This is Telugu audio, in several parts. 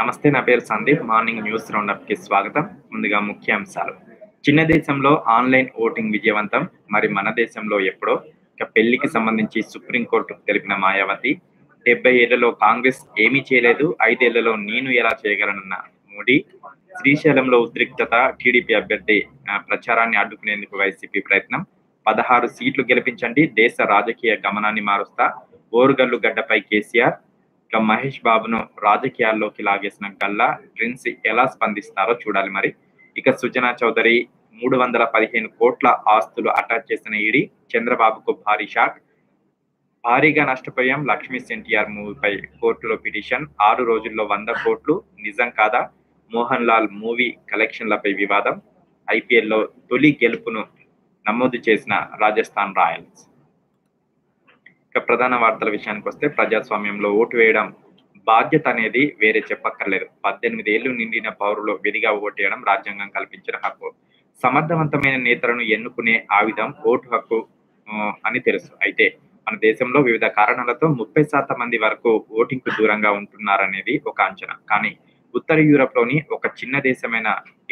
నమస్తే నా పేరు సందీప్. మార్నింగ్ న్యూస్ రౌండప్కి స్వాగతం. ముందుగా ముఖ్యాంశాలు. చిన్న దేశంలో ఆన్లైన్ ఓటింగ్ విజయవంతం. మరి మన దేశంలో ఎప్పుడో? ఇక పెళ్ళికి సంబంధించి సుప్రీంకోర్టుకు తెలిపిన మాయావతి డెబ్బై ఏళ్ళలో కాంగ్రెస్ ఏమీ చేయలేదు. ఐదేళ్ళలో నేను ఎలా చేయగలనన్న మోడీ శ్రీశైలంలో ఉద్రిక్తత టీడీపీ అభ్యర్థి ప్రచారాన్ని అడ్డుకునేందుకు వైసీపీ ప్రయత్నం. పదహారు సీట్లు గెలిపించండి. దేశ రాజకీయ గమనాన్ని మారుస్తా. ఓరుగల్లు గడ్డపై కేసీఆర్ ఇక మహేష్ బాబును రాజకీయాల్లోకి లాగేసిన గల్లా ట్రిన్స్ ఎలా స్పందిస్తారో చూడాలి మరి. ఇక సుజనా చౌదరి మూడు వందల పదిహేను కోట్ల ఆస్తులు అటాచ్ చేసిన ఈడీ చంద్రబాబుకు భారీ షాక్. భారీగా నష్టపోయాం లక్ష్మీ ఎన్టీఆర్ మూవీపై కోర్టులో పిటిషన్. ఆరు రోజుల్లో వంద కోట్లు నిజం కాదా? మోహన్ లాల్ మూవీ కలెక్షన్లపై వివాదం. ఐపీఎల్లో తొలి గెలుపును నమోదు చేసిన రాజస్థాన్ రాయల్స్. ఇక ప్రధాన వార్తల విషయానికి వస్తే ప్రజాస్వామ్యంలో ఓటు వేయడం బాధ్యత అనేది వేరే చెప్పక్కర్లేదు. పద్దెనిమిది ఏళ్ళు నిండిన పౌరులు విధిగా ఓటేయడం రాజ్యాంగం కల్పించిన హక్కు. సమర్థవంతమైన నేతలను ఎన్నుకునే ఆయుధం ఓటు హక్కు అని తెలుసు. అయితే మన దేశంలో వివిధ కారణాలతో ముప్పై శాతం మంది వరకు ఓటింగ్కు దూరంగా ఉంటున్నారనేది ఒక అంచనా. కానీ ఉత్తర యూరప్లోని ఒక చిన్న దేశమైన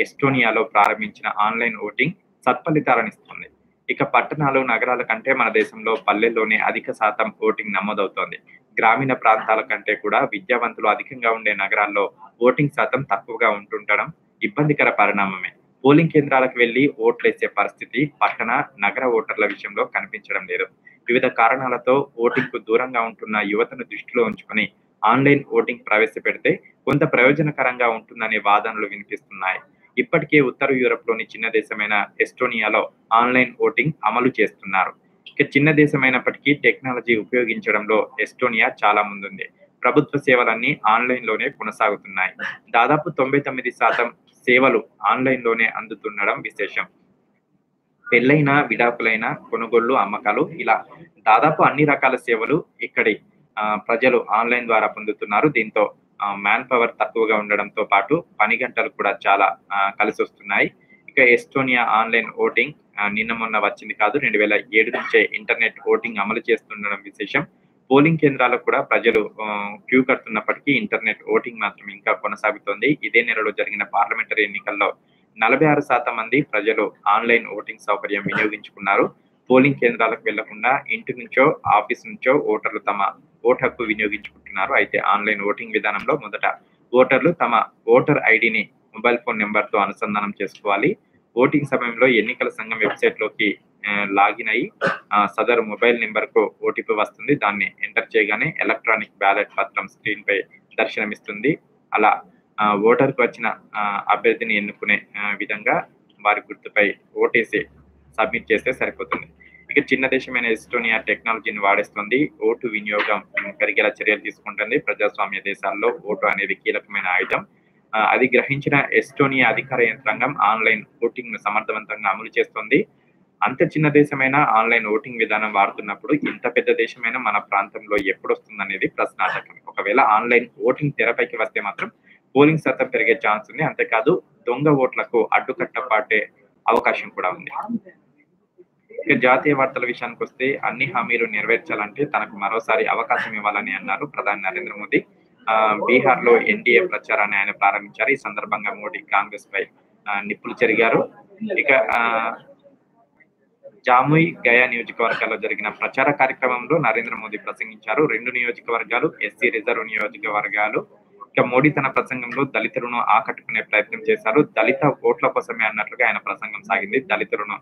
ఎస్టోనియాలో ప్రారంభించిన ఆన్లైన్ ఓటింగ్ సత్ఫలితాలనిస్తుంది ఇక పట్టణాలు నగరాల కంటే మన దేశంలో పల్లెల్లోనే అధిక శాతం ఓటింగ్ నమోదవుతోంది. గ్రామీణ ప్రాంతాల కంటే కూడా విద్యావంతులు అధికంగా ఉండే నగరాల్లో ఓటింగ్ శాతం తక్కువగా ఉంటుండడం ఇబ్బందికర పరిణామమే. పోలింగ్ కేంద్రాలకు వెళ్ళి ఓట్లేసే పరిస్థితి పట్టణ నగర ఓటర్ల విషయంలో కనిపించడం లేదు. వివిధ కారణాలతో ఓటింగ్కు దూరంగా ఉంటున్న యువతను దృష్టిలో ఉంచుకొని ఆన్లైన్ ఓటింగ్ ప్రవేశపెడితే కొంత ప్రయోజనకరంగా ఉంటుందనే వాదనలు వినిపిస్తున్నాయి. ఇప్పటికే ఉత్తర యూరప్లోని చిన్న దేశమైన ఎస్టోనియాలో ఆన్లైన్ ఓటింగ్ అమలు చేస్తున్నారు. ఇక చిన్న దేశమైనప్పటికీ టెక్నాలజీ ఉపయోగించడంలో ఎస్టోనియా చాలా ముందుంది. ప్రభుత్వ సేవలన్నీ ఆన్లైన్లోనే కొనసాగుతున్నాయి. దాదాపు తొంభై తొమ్మిది శాతం సేవలు ఆన్లైన్లోనే అందుతుండడం విశేషం. పెళ్ళైన విడాకులైన కొనుగోళ్ళు అమ్మకాలు ఇలా దాదాపు అన్ని రకాల సేవలు ఇక్కడి ప్రజలు ఆన్లైన్ ద్వారా పొందుతున్నారు. దీంతో మ్యాన్ పవర్ తక్కువగా ఉండడంతో పాటు పని గంటలు కూడా చాలా కలిసి వస్తున్నాయి ఇక ఎస్టోనియా ఆన్లైన్ ఓటింగ్ నిన్న మొన్న వచ్చింది కాదు రెండు వేల ఏడు నుంచే ఇంటర్నెట్ ఓటింగ్ అమలు చేస్తుండడం విశేషం. పోలింగ్ కేంద్రాలకు కూడా ప్రజలు క్యూ కడుతున్నప్పటికీ ఇంటర్నెట్ ఓటింగ్ మాత్రం ఇంకా కొనసాగుతోంది. ఇదే నెలలో జరిగిన పార్లమెంటరీ ఎన్నికల్లో నలభై ఆరు శాతం మంది ప్రజలు ఆన్లైన్ ఓటింగ్ సౌకర్యం వినియోగించుకున్నారు. పోలింగ్ కేంద్రాలకు వెళ్ళకుండా ఇంటి నుంచో ఆఫీస్ నుంచో ఓటర్లు తమ ఓటు హక్కు వినియోగించుకుంటున్నారు. అయితే ఆన్లైన్ ఓటింగ్ విధానంలో మొదట ఓటర్లు తమ ఓటర్ ఐడిని మొబైల్ ఫోన్ నెంబర్తో అనుసంధానం చేసుకోవాలి. ఓటింగ్ సమయంలో ఎన్నికల సంఘం వెబ్సైట్లోకి లాగిన్ అయి సదరు మొబైల్ నెంబర్కు ఓటీపీ వస్తుంది. దాన్ని ఎంటర్ చేయగానే ఎలక్ట్రానిక్ బ్యాలెట్ పత్రం స్క్రీన్ పై దర్శనమిస్తుంది. అలా ఓటర్కు వచ్చిన అభ్యర్థిని ఎన్నుకునే విధంగా వారి గుర్తుపై ఓటేసి సబ్మిట్ చేస్తే సరిపోతుంది. ఇక చిన్న దేశమైన ఎస్టోనియా టెక్నాలజీని వాడేస్తుంది. ఓటు వినియోగం పెరిగేలా చర్యలు తీసుకుంటుంది. ప్రజాస్వామ్య దేశాల్లో ఓటు అనేది కీలకమైన ఆయుధం అది గ్రహించిన ఎస్టోనియా అధికార యంత్రాంగం ఆన్లైన్ ఓటింగ్ను సమర్థవంతంగా అమలు చేస్తుంది. అంత చిన్న దేశమైన ఆన్లైన్ ఓటింగ్ విధానం వాడుతున్నప్పుడు ఇంత పెద్ద దేశమైన మన ప్రాంతంలో ఎప్పుడు వస్తుందనేది ప్రశ్నార్థకం. ఒకవేళ ఆన్లైన్ ఓటింగ్ తెరపైకి వస్తే మాత్రం పోలింగ్ శాతం పెరిగే ఛాన్స్ ఉంది. అంతేకాదు దొంగ ఓట్లకు అడ్డుకట్ట పాటే అవకాశం కూడా ఉంది. ఇక జాతీయ వార్తల విషయానికి వస్తే అన్ని హామీలు నెరవేర్చాలంటే తనకు మరోసారి అవకాశం ఇవ్వాలని అన్నారు ప్రధాని నరేంద్ర మోదీ. బీహార్లో ఎన్డీఏ ప్రచారాన్ని ఆయన ప్రారంభించారు. ఈ సందర్భంగా మోడీ కాంగ్రెస్ పై నిప్పులు చెరిగారు. ఇక జాముయ్ గయా నియోజకవర్గాల్లో జరిగిన ప్రచార కార్యక్రమంలో నరేంద్ర మోదీ ప్రసంగించారు. రెండు నియోజకవర్గాలు ఎస్సీ రిజర్వ్ నియోజకవర్గాలు. ఇక మోడీ తన ప్రసంగంలో దళితులను ఆకట్టుకునే ప్రయత్నం చేశారు. దళిత ఓట్ల కోసమే అన్నట్లుగా ఆయన ప్రసంగం సాగింది. దళితులను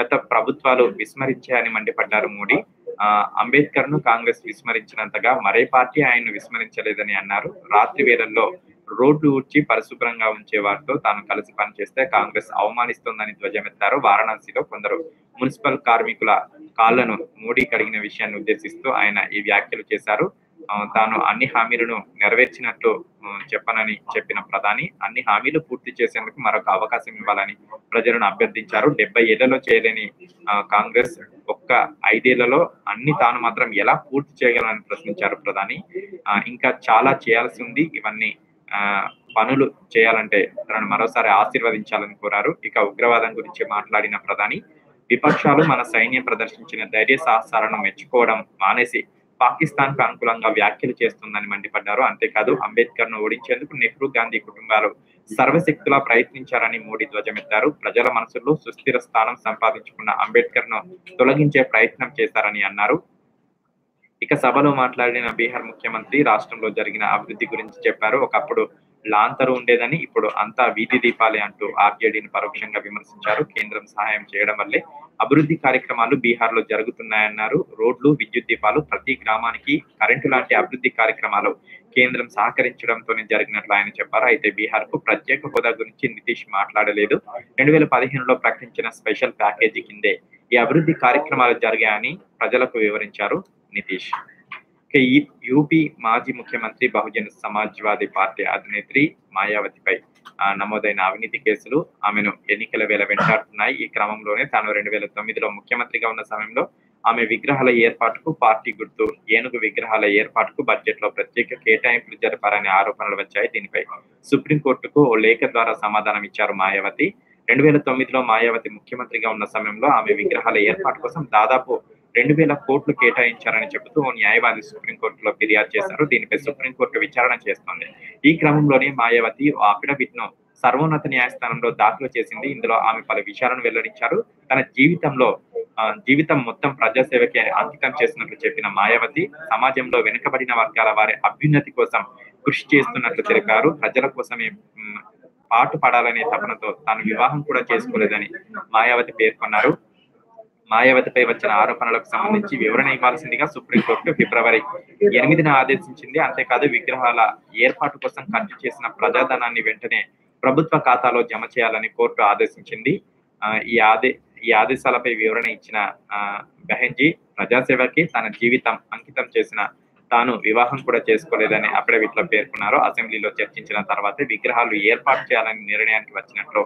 గత ప్రభుత్వాలు విస్మరించాయని మండిపడ్డారు మోడీ. ఆ, అంబేద్కర్ను కాంగ్రెస్ విస్మరించినంతగా మరే పార్టీ ఆయన్ను విస్మరించలేదని అన్నారు. రాత్రి వేళల్లో రోడ్లు ఊడ్చి పరిశుభ్రంగా ఉంచే వారితో తాను కలిసి పనిచేస్తే కాంగ్రెస్ అవమానిస్తోందని ధ్వజమెత్తారు వారణాసిలో కొందరు మున్సిపల్ కార్మికుల కాళ్ళను మోడీ కడిగిన విషయాన్ని ఉద్దేశిస్తూ ఆయన ఈ వ్యాఖ్యలు చేశారు. తాను అన్ని హామీలను నెరవేర్చినట్లు చెప్పనని చెప్పిన ప్రధాని అన్ని హామీలు పూర్తి చేసేందుకు మరొక అవకాశం ఇవ్వాలని ప్రజలను అభ్యర్థించారు. డెబ్బై ఏళ్ళలో చేయలేని కాంగ్రెస్ ఒక్క ఐదేళ్ళలో అన్ని తాను మాత్రం ఎలా పూర్తి చేయగలని ప్రశ్నించారు ప్రధాని. ఆ, ఇంకా చాలా చేయాల్సి ఉంది. ఇవన్నీ ఆ, పనులు చేయాలంటే తనను మరోసారి ఆశీర్వదించాలని కోరారు. ఇక ఉగ్రవాదం గురించి మాట్లాడిన ప్రధాని విపక్షాలు మన సైన్యం ప్రదర్శించిన ధైర్య సాహసాలను మెచ్చుకోవడం మానేసి పాకిస్తాన్కు అనుకూలంగా వ్యాఖ్యలు చేస్తుందని మండిపడ్డారు. అంతేకాదు అంబేద్కర్ను ఓడించేందుకు నెహ్రూ గాంధీ కుటుంబాలు సర్వశక్తులా ప్రయత్నించారని మోడీ ధ్వజమెత్తారు. ప్రజల మనసుల్లో సుస్థిర స్థానం సంపాదించుకున్న అంబేద్కర్ను తొలగించే ప్రయత్నం చేశారని అన్నారు. ఇక సభలో మాట్లాడిన బీహార్ ముఖ్యమంత్రి రాష్ట్రంలో జరిగిన అభివృద్ధి గురించి చెప్పారు. ఒకప్పుడు లాంతరు ఉండేదని ఇప్పుడు అంతా వీధి దీపాలే అంటూ ఆర్జేడీని పరోక్షంగా విమర్శించారు. కేంద్రం సహాయం చేయడం వల్లే అభివృద్ధి కార్యక్రమాలు బీహార్లో జరుగుతున్నాయన్నారు. రోడ్లు విద్యుత్ దీపాలు ప్రతి గ్రామానికి కరెంటు లాంటి అభివృద్ధి కార్యక్రమాలు కేంద్రం సహకరించడంతోనే జరిగినట్లు ఆయన చెప్పారు. అయితే బీహార్కు ప్రత్యేక హోదా గురించి నితీష్ మాట్లాడలేదు. రెండు వేల పదిహేనులో ప్రకటించిన స్పెషల్ ప్యాకేజీ కిందే ఈ అభివృద్ధి కార్యక్రమాలు జరిగాయని ప్రజలకు వివరించారు నితీష్. ఇక ఈ యూపీ మాజీ ముఖ్యమంత్రి బహుజన సమాజ్వాదీ పార్టీ అధినేత్రి మాయావతిపై నమోదైన అవినీతి కేసులు ఆమెను ఎన్నికల వేళ వెంటాడుతున్నాయి. ఈ క్రమంలోనే తాను రెండు వేల తొమ్మిదిలో ముఖ్యమంత్రిగా ఉన్న సమయంలో ఆమె విగ్రహాల ఏర్పాటుకు పార్టీ గుర్తు ఏనుగు విగ్రహాల ఏర్పాటుకు బడ్జెట్లో ప్రత్యేక కేటాయింపులు జరిపారనే ఆరోపణలు వచ్చాయి. దీనిపై సుప్రీంకోర్టుకు ఓ లేఖ ద్వారా సమాధానం ఇచ్చారు మాయావతి. రెండు వేల తొమ్మిదిలో మాయావతి ముఖ్యమంత్రిగా ఉన్న సమయంలో ఆమె విగ్రహాల ఏర్పాటు కోసం దాదాపు రెండు వేల కోట్లు కేటాయించారని చెబుతూ న్యాయవాది సుప్రీంకోర్టులో ఫిర్యాదు చేశారు. దీనిపై సుప్రీంకోర్టు విచారణ చేస్తోంది. ఈ క్రమంలోనే మాయావతి అఫిడవిట్ను సర్వోన్నత న్యాయస్థానంలో దాఖలు చేసింది. ఇందులో ఆమె పలు విషయాలను వెల్లడించారు. తన జీవితంలో జీవితం మొత్తం ప్రజాసేవకే అంకితం చేసినట్లు చెప్పిన మాయావతి సమాజంలో వెనుకబడిన వర్గాల వారి అభ్యున్నతి కోసం కృషి చేస్తున్నట్లు తెలిపారు. ప్రజల కోసమే పాటు పడాలనే తపనతో తాను వివాహం కూడా చేసుకోలేదని మాయావతి పేర్కొన్నారు. మాయావతిపై వచ్చిన ఆరోపణలకు సంబంధించి వివరణ ఇవ్వాల్సిందిగా సుప్రీంకోర్టు ఫిబ్రవరి ఎనిమిదిన ఆదేశించింది. అంతేకాదు విగ్రహాల ఏర్పాటు కోసం ఖర్చు చేసిన ప్రజాధనాన్ని వెంటనే ప్రభుత్వ ఖాతాలో జమ చేయాలని కోర్టు ఆదేశించింది. ఈ ఆదే ఈ ఆదేశాలపై వివరణ ఇచ్చిన బెహెన్జీ ప్రజాసేవకి తన జీవితం అంకితం చేసిన తాను వివాహం కూడా చేసుకోలేదని అఫిడవిట్లో పేర్కొన్నారు. అసెంబ్లీలో చర్చించిన తర్వాత విగ్రహాలు ఏర్పాటు చేయాలని నిర్ణయానికి వచ్చినట్లు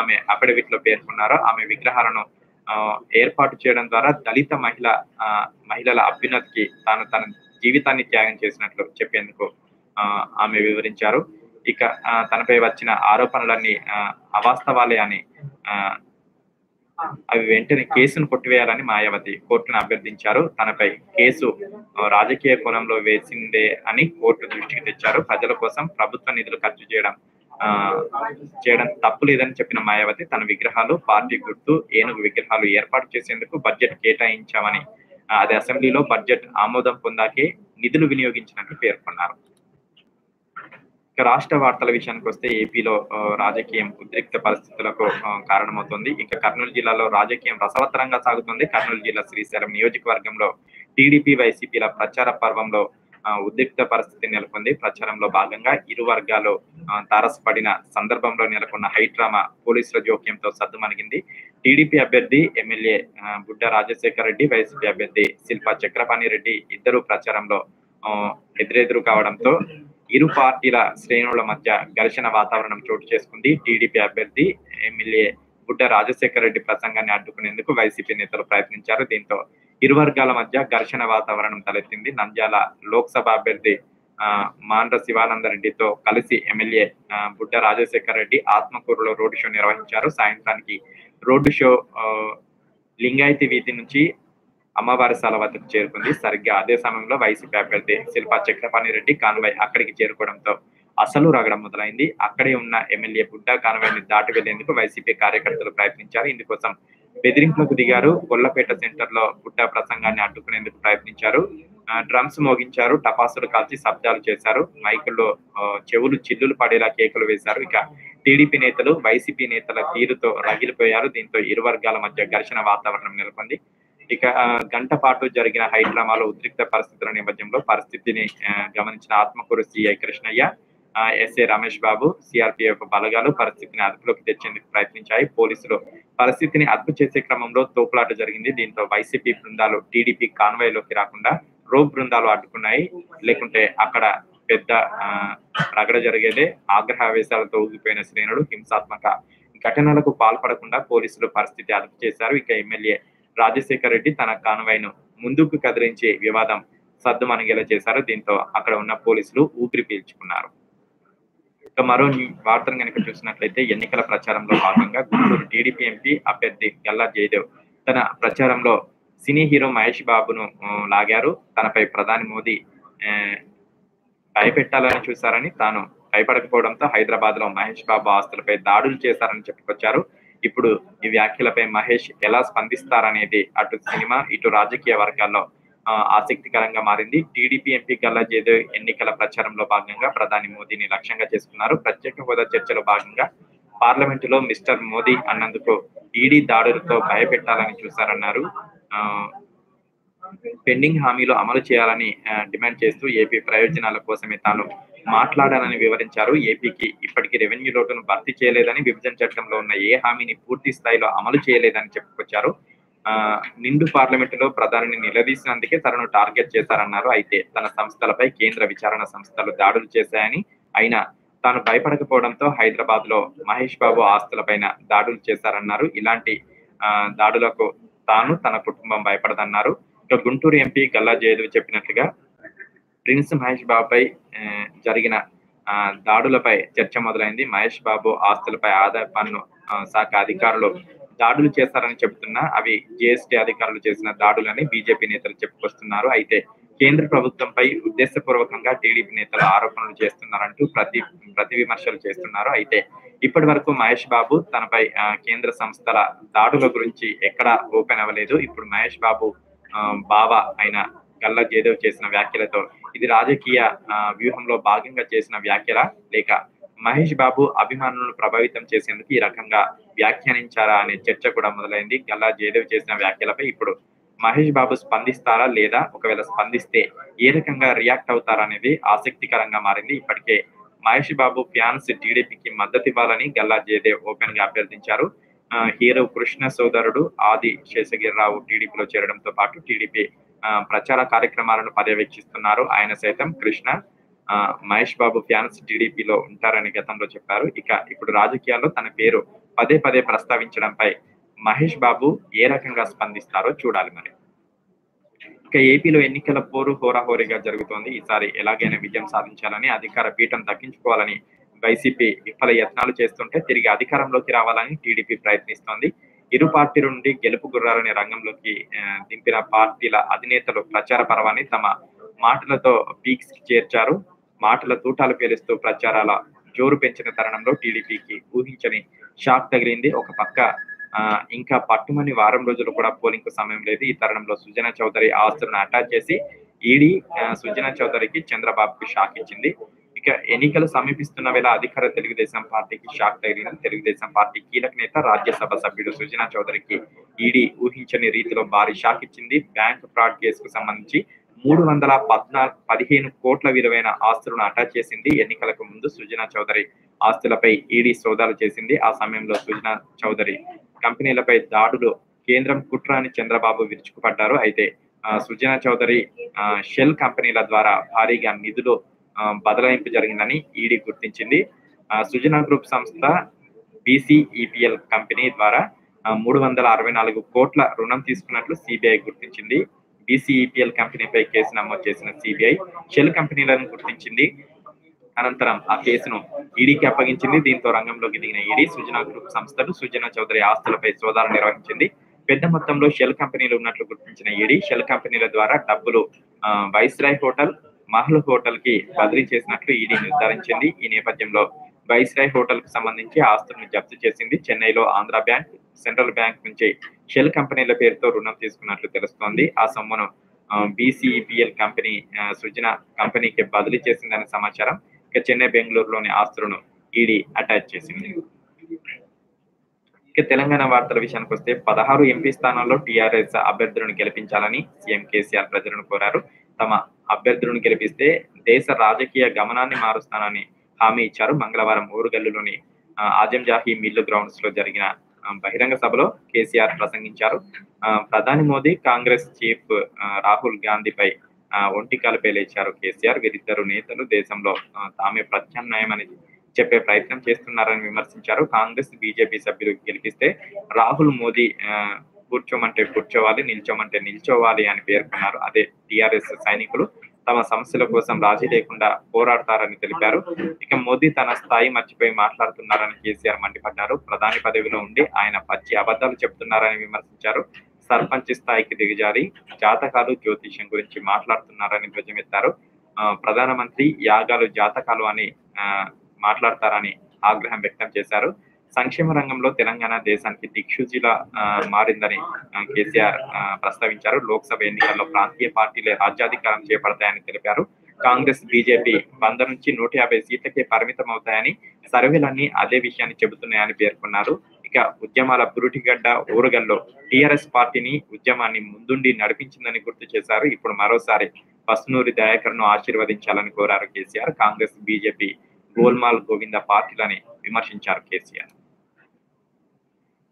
ఆమె అఫిడవిట్లో పేర్కొన్నారు. ఆమె విగ్రహాలను ఏర్పాటు చేయడం ద్వారా దళిత మహిళ మహిళల అభ్యున్నతికి తాను తన జీవితాన్ని త్యాగం చేసినట్లు చెప్పేందుకు ఆమె వివరించారు. ఇక తనపై వచ్చిన ఆరోపణలన్నీ ఆ, అవాస్తవాలే అని అవి వెంటనే కేసును కొట్టివేయాలని మాయావతి కోర్టును అభ్యర్థించారు. తనపై కేసు రాజకీయ కోణంలో వేసిందే అని కోర్టు దృష్టికి తెచ్చారు. ప్రజల కోసం ప్రభుత్వ నిధులు ఖర్చు చేయడం చేయడం తప్పు లేదని చెప్పిన మాయావతి తన విగ్రహాలు పార్టీ గుర్తు ఏనుగు విగ్రహాలు ఏర్పాటు చేసేందుకు బడ్జెట్ కేటాయించామని అది అసెంబ్లీలో బడ్జెట్ ఆమోదం పొందాకే నిధులు వినియోగించినట్లు పేర్కొన్నారు. ఇక రాష్ట్ర వార్తల విషయానికి వస్తే ఏపీలో రాజకీయం ఉద్రిక్త పరిస్థితులకు కారణమవుతుంది. ఇక కర్నూలు జిల్లాలో రాజకీయం రసవత్తరంగా సాగుతుంది. కర్నూలు జిల్లా శ్రీశైలం నియోజకవర్గంలో టీడీపీ వైసీపీల ప్రచార పర్వంలో ఉద్రిక్త పరిస్థితి నెలకొంది. ప్రచారంలో భాగంగా ఇరు వర్గాలు తారసపడిన సందర్భంలో నెలకొన్న హైడ్రామా పోలీసుల జోక్యంతో సద్దుమణిగింది. టీడీపీ అభ్యర్థి ఎమ్మెల్యే బుడ్డ రాజశేఖర్ రెడ్డి వైసీపీ అభ్యర్థి శిల్పా చక్రపాణి రెడ్డి ఇద్దరు ప్రచారంలో ఆ, ఎదురెదురు కావడంతో ఇరు పార్టీల శ్రేణుల మధ్య ఘర్షణ వాతావరణం చోటు చేసుకుంది. టీడీపీ అభ్యర్థి ఎమ్మెల్యే బుడ్డ రాజశేఖర రెడ్డి ప్రసంగాన్ని అడ్డుకునేందుకు వైసీపీ నేతలు ప్రయత్నించారు. దీంతో ఇరు వర్గాల మధ్య ఘర్షణ వాతావరణం తలెత్తింది. నంద్యాల లోక్సభ అభ్యర్థి మాండ్ర శివానందరెడ్డితో కలిసి ఎమ్మెల్యే బుడ్డ రాజశేఖర రెడ్డి ఆత్మకూరులో రోడ్డు షో నిర్వహించారు. సాయంత్రానికి రోడ్డు షో లింగాయతి వీధి నుంచి అమ్మవారిశాల వద్దకు చేరుకుంది. సరిగ్గా అదే సమయంలో వైసీపీ అభ్యర్థి శిల్పా చక్రపాణి రెడ్డి కాన్వాయ్ అక్కడికి చేరుకోవడంతో అసలు రగడం మొదలైంది. అక్కడే ఉన్న ఎమ్మెల్యే బుడ్డా కాన్వాయ్ని దాటి వెళ్ళేందుకు వైసీపీ కార్యకర్తలు ప్రయత్నించారు. ఇందుకోసం బెదిరింపులకు దిగారు. గొల్లపేట సెంటర్లో బుడ్డ ప్రసంగాన్ని అడ్డుకునేందుకు ప్రయత్నించారు. డ్రమ్స్ మోగించారు. టపాసులు కాల్చి శబ్దాలు చేశారు. మైకుల్లో చెవులు చిల్లులు పడేలా కేకులు వేశారు. ఇక టీడీపీ నేతలు వైసీపీ నేతల తీరుతో రగిలిపోయారు. దీంతో ఇరు వర్గాల మధ్య ఘర్షణ వాతావరణం నెలకొంది. ఇక గంట పాటు జరిగిన హైడ్రామాలో ఉద్రిక్త పరిస్థితుల నేపథ్యంలో పరిస్థితిని గమనించిన Atmakur CI Krishnaiah SA Ramesh Babu CRPF బలగాలు పరిస్థితిని అదుపులోకి తెచ్చేందుకు ప్రయత్నించాయి. పోలీసులు పరిస్థితిని అదుపు చేసే క్రమంలో తోపులాట జరిగింది. దీంతో వైసీపీ బృందాలు టీడీపీ కాన్వాయ్లోకి రాకుండా రోప్ బృందాలు అడ్డుకున్నాయి. లేకుంటే అక్కడ పెద్ద ఆ, రగడ జరిగేదే. ఆగ్రహావేశాలతో ఊగిపోయిన శ్రేణులు హింసాత్మక ఘటనలకు పాల్పడకుండా పోలీసులు పరిస్థితి అదుపు చేశారు. ఇక ఎమ్మెల్యే రాజశేఖర్ రెడ్డి తన కాన్వాయ్ను ముందుకు కదిలించే వివాదం సద్దుమణిగేలా చేశారు. దీంతో అక్కడ ఉన్న పోలీసులు ఊపిరి పీల్చుకున్నారు. ఇక మరో వార్తను కనుక చూసినట్లయితే ఎన్నికల ప్రచారంలో భాగంగా గుంటూరు టీడీపీ ఎంపీ అభ్యర్థి గల్లా జయదేవ్ తన ప్రచారంలో సినీ హీరో మహేష్ బాబును లాగారు. తనపై ప్రధాని మోదీ భయపెట్టాలని చూశారని తాను భయపడకపోవడంతో హైదరాబాద్లో మహేష్ బాబు ఆస్తులపై దాడులు చేశారని చెప్పుకొచ్చారు. ఇప్పుడు ఈ వ్యాఖ్యలపై మహేష్ ఎలా స్పందిస్తారనేది అటు సినిమా ఇటు రాజకీయ వర్గాల్లో ఆసక్తికరంగా మారింది. టీడీపీ ఎంపీ గల్లా జయదేవ్ ఎన్నికల ప్రచారంలో భాగంగా ప్రధాని మోదీని లక్ష్యంగా చేసుకున్నారు. ప్రత్యేక హోదా చర్చలో భాగంగా పార్లమెంటులో మిస్టర్ మోదీ అన్నందుకు ఈడీ దాడులతో భయపెట్టాలని చూశారన్నారు. ఆ, పెండింగ్ హామీలు అమలు చేయాలని డిమాండ్ చేస్తూ ఏపీ ప్రయోజనాల కోసమే తాను మాట్లాడానని వివరించారు. ఏపీకి ఇప్పటికీ రెవెన్యూ లోటును భర్తీ చేయలేదని విభజన చట్టంలో ఉన్న ఏ హామీని పూర్తి స్థాయిలో అమలు చేయలేదని చెప్పుకొచ్చారు. నిండు పార్లమెంటులో ప్రధానిని నిలదీసినందుకే తనను టార్గెట్ చేశారన్నారు. అయితే తన సంస్థలపై కేంద్ర విచారణ సంస్థలు దాడులు చేశాయని అయినా తాను భయపడకపోవడంతో హైదరాబాద్లో మహేష్ బాబు ఆస్తులపైన దాడులు చేశారన్నారు. ఇలాంటి ఆ, దాడులకు తాను తన కుటుంబం భయపడదన్నారు. ఇక గుంటూరు ఎంపీ గల్లా జయదేవ్ చెప్పినట్లుగా ప్రిన్స్ మహేష్ బాబుపై పై జరిగిన ఆ, దాడులపై చర్చ మొదలైంది. మహేష్ బాబు ఆస్తులపై ఆదాయ పన్ను శాఖ అధికారులు దాడులు చేస్తారని చెబుతున్నా అవి జిఎస్టీ అధికారులు చేసిన దాడులని బీజేపీ నేతలు చెప్పుకొస్తున్నారు. అయితే కేంద్ర ప్రభుత్వంపై ఉద్దేశపూర్వకంగా టీడీపీ నేతలు ఆరోపణలు చేస్తున్నారంటూ ప్రతి ప్రతి విమర్శలు చేస్తున్నారు. అయితే ఇప్పటి వరకు మహేష్ బాబు తనపై ఆ, కేంద్ర సంస్థల దాడుల గురించి ఎక్కడా ఓపెన్ అవ్వలేదు. ఇప్పుడు మహేష్ బాబు బావ అయిన గల్లా జయదేవ్ చేసిన వ్యాఖ్యలతో ఇది రాజకీయ వ్యూహంలో భాగంగా చేసిన వ్యాఖ్యల లేక మహేష్ బాబు అభిమానులను ప్రభావితం చేసేందుకు ఈ రకంగా వ్యాఖ్యానించారా అనే చర్చ కూడా మొదలైంది. గల్లా జయదేవ్ చేసిన వ్యాఖ్యలపై ఇప్పుడు మహేష్ బాబు స్పందిస్తారా లేదా ఒకవేళ స్పందిస్తే ఏ రకంగా రియాక్ట్ అవుతారా అనేది ఆసక్తికరంగా మారింది. ఇప్పటికే మహేష్ బాబు ఫ్యాన్స్ టీడీపీకి మద్దతు ఇవ్వాలని గల్లా జయదేవ్ ఓపెన్గా అభ్యర్థించారు. హీరో కృష్ణ సోదరుడు ఆది శేషగిరిరావు టీడీపీలో చేరడంతో పాటు టీడీపీ ప్రచార కార్యక్రమాలను పర్యవేక్షిస్తున్నారు. ఆయన సైతం కృష్ణ మహేష్ బాబు ఫ్యాన్స్ టీడీపీలో ఉంటారని గతంలో చెప్పారు. ఇక ఇప్పుడు రాజకీయాల్లో తన పేరు పదే పదే ప్రస్తావించడంపై మహేష్ బాబు ఏ రకంగా స్పందిస్తారో చూడాలి మరి. ఇక ఏపీలో ఎన్నికల పోరు హోరాహోరీగా జరుగుతోంది. ఈసారి ఎలాగైనా విజయం సాధించాలని అధికార పీఠం దక్కించుకోవాలని వైసీపీ విఫల యత్నాలు చేస్తుంటే తిరిగి అధికారంలోకి రావాలని టీడీపీ ప్రయత్నిస్తోంది. ఇరు పార్టీ నుండి గెలుపు గుర్రాలనే రంగంలోకి దింపిన పార్టీల అధినేతలు ప్రచార పర్వాన్ని తమ మాటలతో పీక్స్ చేర్చారు. మాటల తూటాలు పేలుస్తూ ప్రచారాల జోరు పెంచిన తరుణంలో టీడీపీకి ఊహించని షాక్ తగిలింది. ఒక పక్క ఆ, ఇంకా పట్టుమని వారం రోజులు కూడా పోలింగ్కు సమయం లేదు. ఈ తరుణంలో సుజనా చౌదరి ఆస్తులను అటాచ్ చేసి ఈడీ సుజనా చౌదరికి చంద్రబాబుకి షాక్ ఇచ్చింది. ఇక ఎన్నికలు సమీపిస్తున్న వేళ అధికార తెలుగుదేశం పార్టీకి షాక్ తగిలింది. తెలుగుదేశం పార్టీ కీలక నేత రాజ్యసభ సభ్యుడు సుజనా చౌదరికి ఈడీ ఊహించని రీతిలో భారీ షాక్ ఇచ్చింది. బ్యాంక్ ఫ్రాడ్ కేసుకు సంబంధించి మూడు వందల పద్నాలుగు పదిహేను కోట్ల విలువైన ఆస్తులను అటాచ్ చేసింది ఎన్నికలకు ముందు సుజనా చౌదరి. ఆస్తులపై ఈడీ సోదాలు చేసింది ఆ సమయంలో సుజనా చౌదరి. కంపెనీలపై దాడులు కేంద్రం కుట్ర అని చంద్రబాబు విరుచుకుపడ్డారు. అయితే ఆ, సుజనా చౌదరి ఆ, షెల్ కంపెనీల ద్వారా భారీగా నిధులు బదలాయింపు జరిగిందని ఈడీ గుర్తించింది. ఆ, సుజనా గ్రూప్ సంస్థ బీసీఈపీఎల్ కంపెనీ ద్వారా మూడు వందల అరవై నాలుగు కోట్ల రుణం తీసుకున్నట్లు సిబిఐ గుర్తించింది. బీసీఈపీఎల్ కంపెనీపై కేసు నమోదు చేసిన సిబిఐ షెల్ కంపెనీలను గుర్తించింది. అనంతరం ఆ కేసును ఈడీకి అప్పగించింది. దీంతో రంగంలోకి దిగిన ఈడీ సుజనా గ్రూప్ సంస్థలు సుజనా చౌదరి ఆస్తులపై సోదాలు నిర్వహించింది. పెద్ద మొత్తంలో షెల్ కంపెనీలు ఉన్నట్లు గుర్తించిన ఈడీ షెల్ కంపెనీల ద్వారా డబ్బులు వైస్రాయ్ హోటల్ మహల్ హోటల్కి బదిలీ చేసినట్లు ఈడీ నిర్ధారించింది. ఈ నేపథ్యంలో వైస్రాయ్ హోటల్కు సంబంధించి ఆస్తులను జప్తు చేసింది చెన్నైలో ఆంధ్ర బ్యాంక్ సెంట్రల్ బ్యాంక్ నుంచి షెల్ కంపెనీల పేరుతో రుణం తీసుకున్నట్లు తెలుస్తోంది. ఆ సొమ్మును బీసీఈపీఎల్ కంపెనీ సృజన కంపెనీకి బదిలీ చేసిందనే సమాచారం ఇక చెన్నై బెంగళూరులోని ఆస్తులను ఈడీ అటాచ్ చేసింది. ఇక తెలంగాణ వార్తల విషయానికి వస్తే పదహారు ఎంపీ స్థానాల్లో టీఆర్ఎస్ అభ్యర్థులను గెలిపించాలని సీఎం కేసీఆర్ ప్రజలను కోరారు. తమ అభ్యర్థులను గెలిపిస్తే దేశ రాజకీయ గమనాన్ని మారుస్తానని హామీ ఇచ్చారు. మంగళవారం ఊరుగల్లులోని ఆ, ఆజం జాహీ మిల్లు గ్రౌండ్స్లో జరిగిన బహిరంగ సభలో కేసీఆర్ ప్రసంగించారు. ప్రధాని మోదీ కాంగ్రెస్ చీఫ్ రాహుల్ గాంధీపై ఆ, ఒంటికాలపై లేచారు కేసీఆర్. వీరిద్దరు నేతలు దేశంలో తామే ప్రత్యామ్నాయమని చెప్పే ప్రయత్నం చేస్తున్నారని విమర్శించారు. కాంగ్రెస్ బీజేపీ సభ్యులు గెలిపిస్తే రాహుల్ మోదీ ఆ, కూర్చోమంటే కూర్చోవాలి నిల్చోమంటే నిల్చోవాలి అని పేర్కొన్నారు. అదే టిఆర్ఎస్ సైనికులు. తమ సమస్యల కోసం రాజీ లేకుండా పోరాడతారని తెలిపారు. ఇక మోదీ తన స్థాయి మర్చిపోయి మాట్లాడుతున్నారని కేసీఆర్ మండిపడ్డారు. ప్రధాని పదవిలో ఉండి ఆయన పచ్చి అబద్ధాలు చెప్తున్నారని విమర్శించారు. సర్పంచ్ స్థాయికి దిగజారి జాతకాలు జ్యోతిష్యం గురించి మాట్లాడుతున్నారని ధ్వజమెత్తారు. ఆ, ప్రధానమంత్రి యాగాలు జాతకాలు అని మాట్లాడతారని ఆగ్రహం వ్యక్తం చేశారు. సంక్షేమ రంగంలో తెలంగాణ దేశానికి దిక్సూచిలా మారిందని కేసీఆర్ ప్రస్తావించారు. లోక్సభ ఎన్నికల్లో ప్రాంతీయ పార్టీలే రాజ్యాధికారం చేపడతాయని తెలిపారు. కాంగ్రెస్ బీజేపీ వంద నుంచి నూట యాభై సీట్లకే పరిమితం అవుతాయని సర్వేలన్నీ అదే విషయాన్ని చెబుతున్నాయని పేర్కొన్నారు. ఇక ఉద్యమాల పురుటిగడ్డ ఊరగల్లో టిఆర్ఎస్ పార్టీని ఉద్యమాన్ని ముందుండి నడిపించిందని గుర్తు చేశారు. ఇప్పుడు మరోసారి పసునూరి దయాకర్ను ఆశీర్వదించాలని కోరారు కేసీఆర్. కాంగ్రెస్ బీజేపీ గోల్మాల్ గోవింద పార్టీలని విమర్శించారు కేసీఆర్.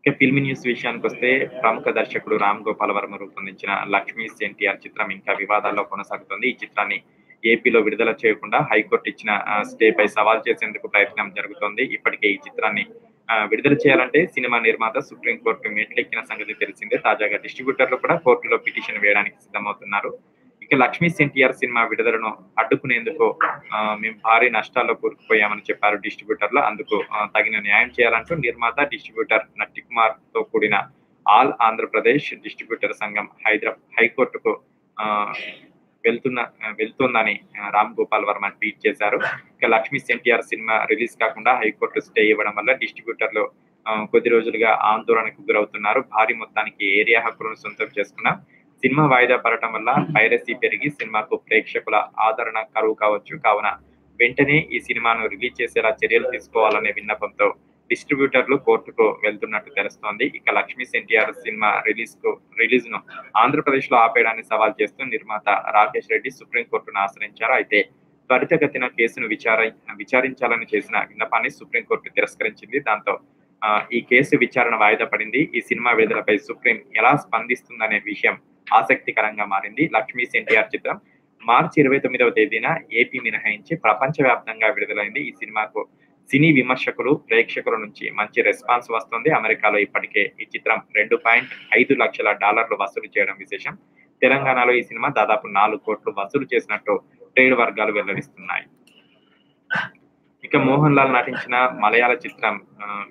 ఇక ఫిల్మ్ న్యూస్ విషయానికి వస్తే ప్రముఖ దర్శకుడు రామ్ గోపాల్ వర్మ రూపొందించిన లక్ష్మీ ఎన్టీఆర్ చిత్రం ఇంకా వివాదాల్లో కొనసాగుతుంది. ఈ చిత్రాన్ని ఏపీలో విడుదల చేయకుండా హైకోర్టు ఇచ్చిన స్టే పై సవాల్ చేసేందుకు ప్రయత్నం జరుగుతోంది. ఇప్పటికే ఈ చిత్రాన్ని విడుదల చేయాలంటే సినిమా నిర్మాత సుప్రీంకోర్టు మెట్లెక్కిన సంగతి తెలిసిందే. తాజాగా డిస్ట్రిబ్యూటర్లు కూడా కోర్టులో పిటిషన్ వేయడానికి సిద్ధమవుతున్నారు. ఇక లక్ష్మీ ఎన్టీఆర్ సినిమా విడుదలను అడ్డుకునేందుకు మేము భారీ నష్టాల్లో కూరుకుపోయామని చెప్పారు డిస్ట్రిబ్యూటర్లు. అందుకు తగిన న్యాయం చేయాలంటూ నిర్మాత డిస్ట్రిబ్యూటర్ నట్టి కుమార్తో కూడిన ఆల్ ఆంధ్రప్రదేశ్ డిస్ట్రిబ్యూటర్ సంఘం హైదరాబాద్ హైకోర్టుకు వెళ్తున్న వెళ్తుందని రామ్ గోపాల్ వర్మ ట్వీట్ చేశారు. ఇక లక్ష్మీ ఎన్టీఆర్ సినిమా రిలీజ్ కాకుండా హైకోర్టు స్టే ఇవ్వడం వల్ల డిస్ట్రిబ్యూటర్లు కొద్ది రోజులుగా ఆందోళనకు గురవుతున్నారు. భారీ మొత్తానికి ఏరియా హక్కులను సొంతం చేసుకున్న. సినిమా వాయిదా పడటం వల్ల పైరసీ పెరిగి సినిమాకు ప్రేక్షకుల ఆదరణ కరువు కావచ్చు. కావున వెంటనే ఈ సినిమాను రిలీజ్ చేసేలా చర్యలు తీసుకోవాలనే విన్నపంతో డిస్ట్రిబ్యూటర్లు కోర్టుకు వెళ్తున్నట్టు తెలుస్తోంది. ఇక లక్ష్మీ ఎన్టీఆర్ సినిమా రిలీజ్కు రిలీజ్ను ఆంధ్రప్రదేశ్లో ఆపేయడాన్ని సవాల్ చేస్తూ నిర్మాత రాకేష్ రెడ్డి సుప్రీంకోర్టును ఆశ్రయించారు. అయితే త్వరితగతిన కేసును విచార విచారించాలని చేసిన విన్నపాన్ని సుప్రీంకోర్టు తిరస్కరించింది. దాంతో ఈ కేసు విచారణ వాయిదా పడింది. ఈ సినిమా విడుదలపై సుప్రీం ఎలా స్పందిస్తుందనే విషయం ఆసక్తికరంగా మారింది. లక్ష్మీ ఎన్టీఆర్ చిత్రం. మార్చి ఇరవై తొమ్మిదవ తేదీన ఏపీ మినహాయించి ప్రపంచవ్యాప్తంగా విడుదలైంది. ఈ సినిమాకు సినీ విమర్శకులు ప్రేక్షకుల నుంచి మంచి రెస్పాన్స్ వస్తుంది. అమెరికాలో ఇప్పటికే ఈ చిత్రం రెండు పాయింట్ ఐదు లక్షల డాలర్లు వసూలు చేయడం విశేషం. తెలంగాణలో ఈ సినిమా దాదాపు నాలుగు కోట్లు వసూలు చేసినట్టు ట్రేడ్ వర్గాలు వెల్లడిస్తున్నాయి. ఇక మోహన్ లాల్ నటించిన మలయాళ చిత్రం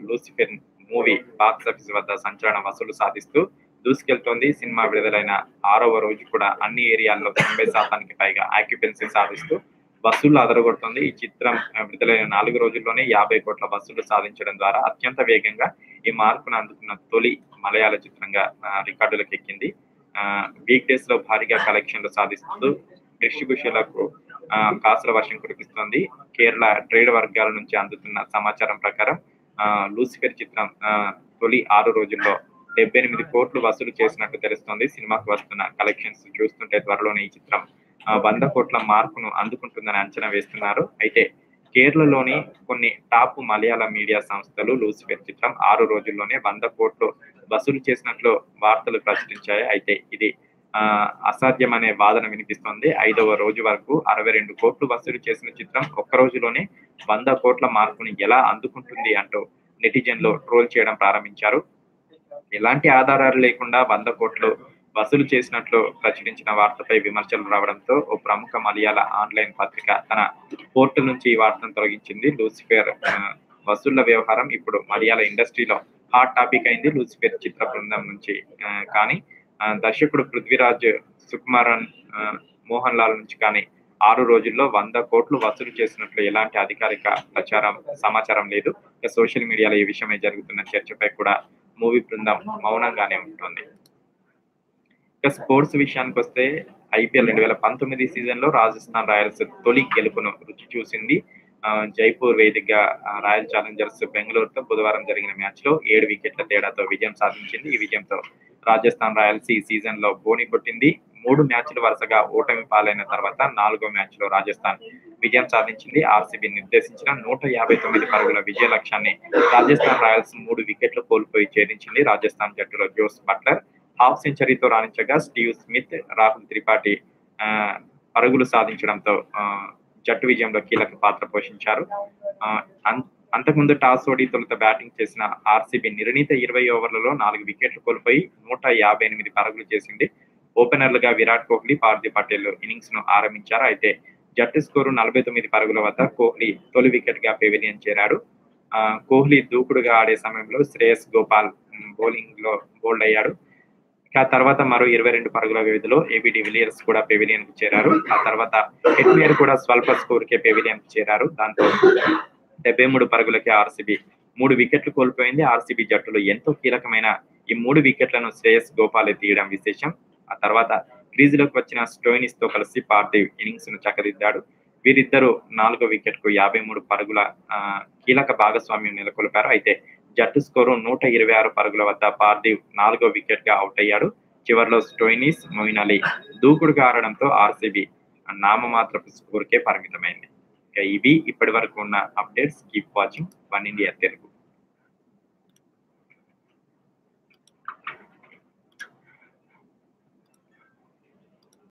Lucifer Lucifer movie box office వద్ద సంచలన వసూలు సాధిస్తూ దూసుకెళ్తోంది. సినిమా విడుదలైన ఆరవ రోజు కూడా అన్ని ఏరియాల్లో తొంభై శాతానికి పైగా ఆక్యుపెన్సీ సాధిస్తూ బస్సులు అదరగొడుతుంది. ఈ చిత్రం విడుదలైన నాలుగు రోజుల్లోనే యాభై కోట్ల బస్సులు సాధించడం ద్వారా అత్యంత వేగంగా ఈ మార్పును అందుకున్న తొలి మలయాళ చిత్రంగా రికార్డులకు ఎక్కింది వీక్ డేస్లో భారీగా కలెక్షన్లు సాధిస్తూ డిస్ట్రిబ్యూషన్లకు ఆ, కాసుల వర్షం కురిపిస్తోంది. కేరళ ట్రేడ్ వర్గాల నుంచి అందుతున్న సమాచారం ప్రకారం ఆ, లూసిఫర్ చిత్రం ఆ, తొలి ఆరు రోజుల్లో డెబ్బై ఎనిమిది కోట్లు వసూలు చేసినట్టు తెలుస్తోంది. సినిమాకు వస్తున్న కలెక్షన్స్ చూస్తుంటే త్వరలోనే ఈ చిత్రం ఆ, వంద కోట్ల మార్కును అందుకుంటుందని అంచనా వేస్తున్నారు. అయితే కేరళలోని కొన్ని టాప్ మలయాళ మీడియా సంస్థలు లూసిఫర్ చిత్రం ఆరు రోజుల్లోనే వంద కోట్లు వసూలు చేసినట్లు వార్తలు ప్రచురించాయి. అయితే ఇది ఆ, అసాధ్యమనే వాదన వినిపిస్తోంది. ఐదవ రోజు వరకు అరవై రెండు కోట్లు వసూలు చేసిన చిత్రం ఒక్క రోజులోనే వంద కోట్ల మార్కుని ఎలా అందుకుంటుంది అంటూ నెటిజన్లో ట్రోల్ చేయడం ప్రారంభించారు. ఎలాంటి ఆధారాలు లేకుండా వంద కోట్లు వసూలు చేసినట్లు ప్రచురించిన వార్తపై విమర్శలు రావడంతో ఓ ప్రముఖ మలయాళ ఆన్లైన్ పత్రిక తన పోర్టు నుంచి ఈ వార్తను తొలగించింది. లూసిఫర్ వసూళ్ళ వ్యవహారం ఇప్పుడు మలయాళ ఇండస్ట్రీలో హాట్ టాపిక్ అయింది. లూసిఫర్ చిత్ర బృందం నుంచి కానీ దర్శకుడు పృథ్వీరాజ్ సుకుమారన్ మోహన్ లాల్ నుంచి కానీ ఆరు రోజుల్లో వంద కోట్లు వసూలు చేసినట్లు ఎలాంటి అధికారిక ప్రచారం సమాచారం లేదు. సోషల్ మీడియాలో ఈ విషయమై జరుగుతున్న చర్చపై కూడా మూవీ బృందం మౌనంగానే ఉంటుంది. ఇక స్పోర్ట్స్ విషయానికి వస్తే ఐపీఎల్ రెండు వేల పంతొమ్మిది సీజన్లో రాజస్థాన్ రాయల్స్ తొలి గెలుపును రుచి చూసింది. జైపూర్ వేదికగా రాయల్ ఛాలెంజర్స్ బెంగళూరుతో బుధవారం జరిగిన మ్యాచ్లో ఏడు వికెట్ల తేడాతో విజయం సాధించింది. ఈ విజయంతో రాజస్థాన్ రాయల్స్ ఈ సీజన్లో బోని కొట్టింది. మూడు మ్యాచ్లు వరుసగా ఓటమి పాలైన తర్వాత నాలుగో మ్యాచ్లో రాజస్థాన్ విజయం సాధించింది. ఆర్సీబీ నిర్దేశించిన నూట యాభై తొమ్మిది పరుగుల విజయ లక్ష్యాన్ని రాజస్థాన్ రాయల్స్ మూడు వికెట్లు కోల్పోయి ఛేదించింది రాజస్థాన్ జట్టులో జోస్ బట్లర్. హాఫ్ సెంచరీతో రాణించగా స్టీవ్ స్మిత్ రాహుల్ త్రిపాఠి ఆ, పరుగులు సాధించడంతో ఆ, జట్టు విజయంలో కీలక పాత్ర పోషించారు. ఆ, అంతకుముందు టాస్ ఓడి తొలుత బ్యాటింగ్ చేసిన ఆర్సీబీ నిర్ణీత ఇరవై ఓవర్లలో నాలుగు వికెట్లు కోల్పోయి నూట యాభై ఎనిమిది పరుగులు చేసింది. ఓపెనర్లుగా విరాట్ కోహ్లీ పార్థి పటేల్ ఇన్నింగ్స్ను ఆరంభించారు. అయితే జట్టు స్కోరు నలభై తొమ్మిది పరుగుల వద్ద కోహ్లీ తొలి వికెట్గా పెవిలియన్ చేరాడు. ఆ, కోహ్లీ దూకుడుగా ఆడే సమయంలో శ్రేయస్ గోపాల్ బౌలింగ్లో బోల్డ్ అయ్యాడు. ఆ తర్వాత మరో ఇరవై రెండు పరుగుల వ్యవధిలో ఏబీ డివిలియర్స్ కూడా పెవిలియన్కు చేరారు. ఆ తర్వాత హెట్మియర్ కూడా స్వల్ప స్కోర్ కే పెవిలియన్కు చేరారు. దాంతో డెబ్బై మూడు పరుగులకే ఆర్సీబీ మూడు వికెట్లు కోల్పోయింది. ఆర్సీబీ జట్టులో ఎంతో కీలకమైన ఈ మూడు వికెట్లను శ్రేయస్ గోపాల్ తీయడం విశేషం. ఆ తర్వాత క్రీజులోకి వచ్చిన స్టోయినిస్తో కలిసి పార్థివ్ ఇన్నింగ్స్ను చక్కదిద్దాడు. వీరిద్దరూ నాలుగో వికెట్కు యాభై మూడు పరుగుల కీలక భాగస్వామ్యం నెలకొల్పారు. అయితే జట్టు స్కోరు నూట ఇరవై ఆరు పరుగుల వద్ద పార్థివ్ నాలుగో వికెట్గా అవుట్ అయ్యాడు చివరిలో స్టోయినిస్ మొయిన్ అలీ దూకుడుగా ఆడడంతో ఆర్సీబీ నామమాత్రపు స్కోర్కే పరిమితమైంది. ఇక ఇవి ఇప్పటి వరకు ఉన్న updates. Keep watching. One India Telugu.